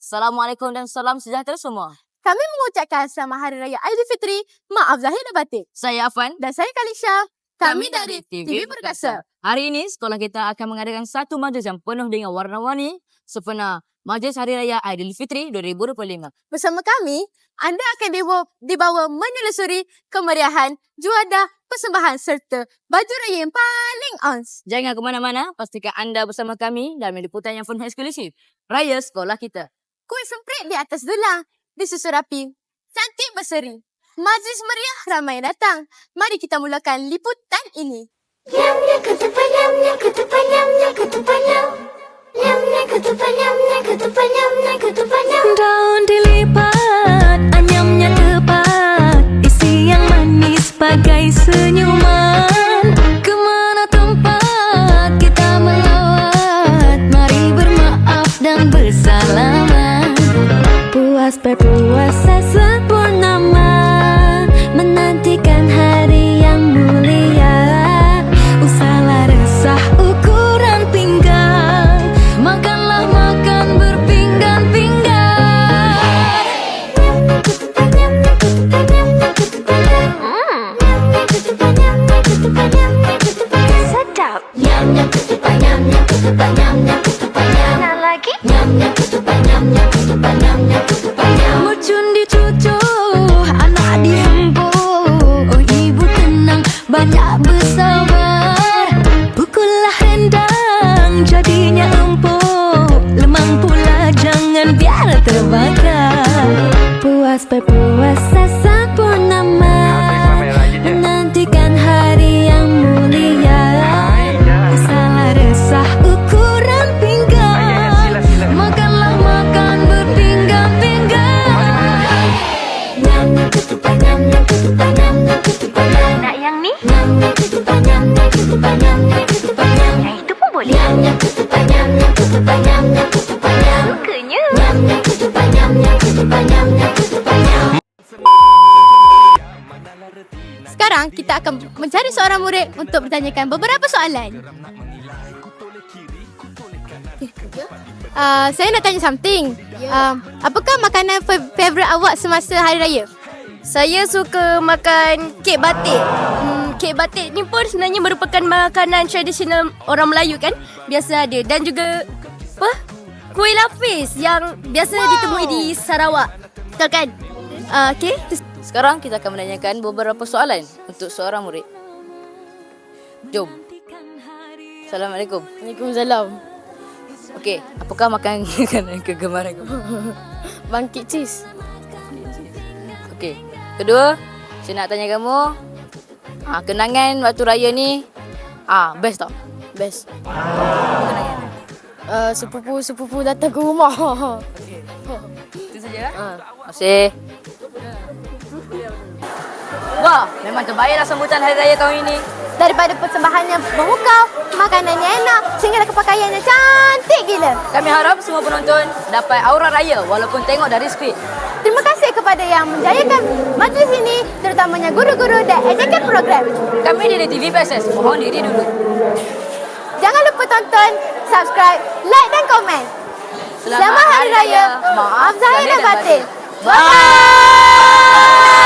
Assalamualaikum dan salam sejahtera semua. Kami mengucapkan Selamat Hari Raya Aidilfitri. Maaf Zahir dan Batin. Saya Afan. Dan saya Kalisha. Kami dari TV Perkasa. Hari ini sekolah kita akan mengadakan satu majlis yang penuh dengan warna-warni sempena Majlis Hari Raya Aidilfitri 2025. Bersama kami, anda akan dibawa, dibawa menelusuri kemeriahan, juadah, persembahan serta baju raya yang paling ons. Jangan ke mana-mana, pastikan anda bersama kami dalam liputan yang penuh eksklusif. Raya sekolah kita. Kuih semprit di atas dulang, disusun rapi, cantik berseri. Majlis meriah ramai datang. Mari kita mulakan liputan ini. Nyamnya ketupat, nyamnya ketupat, nyamnya ketupat, nyam. Nyamnya ketupat, nyamnya ketupat, nyamnya ketupat, nyam. Daun dilipat, anyamnya tepat Isi yang manis bagai senyuman Puas berpuasa sempurnama Menantikan hari yang mulia Usahlah resah ukuran pinggang Makanlah makan berpinggan-pinggan Nyamnya ketupat, nyamnya ketupat, nyamnya ketupat, nyam. Nyamnya ketupat, nyamnya ketupat, nyamnya ketupat, nyam. Sedap Nyamnya ketupat, nyamnya ketupat, nyamnya ketupat, nyam. Nak lagi? Nyamnya ketupat, nyamnya ketupat, nyamnya ketupat, banyak bersabar Pukullah rendang, jadinya empuk. Lemang pula jangan biar terbakar. Puas berpuasa Sekarang kita akan mencari seorang murid untuk bertanyakan beberapa soalan. Uh, saya nak tanya something. Uh, apakah makanan fa- favourite awak semasa Hari Raya? Saya suka makan kek batik. Hmm, kek batik ni pun sebenarnya merupakan makanan tradisional orang Melayu kan? Biasa ada dan juga apa? Kuih lapis yang biasa wow. ditemui di Sarawak. Betul kan? Uh, okay. Sekarang kita akan menanyakan beberapa soalan untuk seorang murid. Jom. Assalamualaikum. Waalaikumsalam. Okey, apakah makanan makanan kegemaran kamu? Bangkit cheese. Okey. Kedua, saya nak tanya kamu, ah kenangan waktu raya ni ah best tak? Best. Uh, sepupu-sepupu datang ke rumah. Itu saja. Ha. Terima kasih. Wah, memang terbaiklah sambutan hari raya tahun ini. Daripada persembahannya memukau, makanannya enak, sehingga kepakaiannya cantik gila. Kami harap semua penonton dapat aura raya walaupun tengok dari skrip. Terima kasih kepada yang menjayakan majlis ini, terutamanya guru-guru dan ejekan program. Kami dari TV PSS mohon diri dulu. Jangan lupa tonton, subscribe, like dan komen. Selamat, Hari Raya. Maaf Zahir dan Batin. Bye.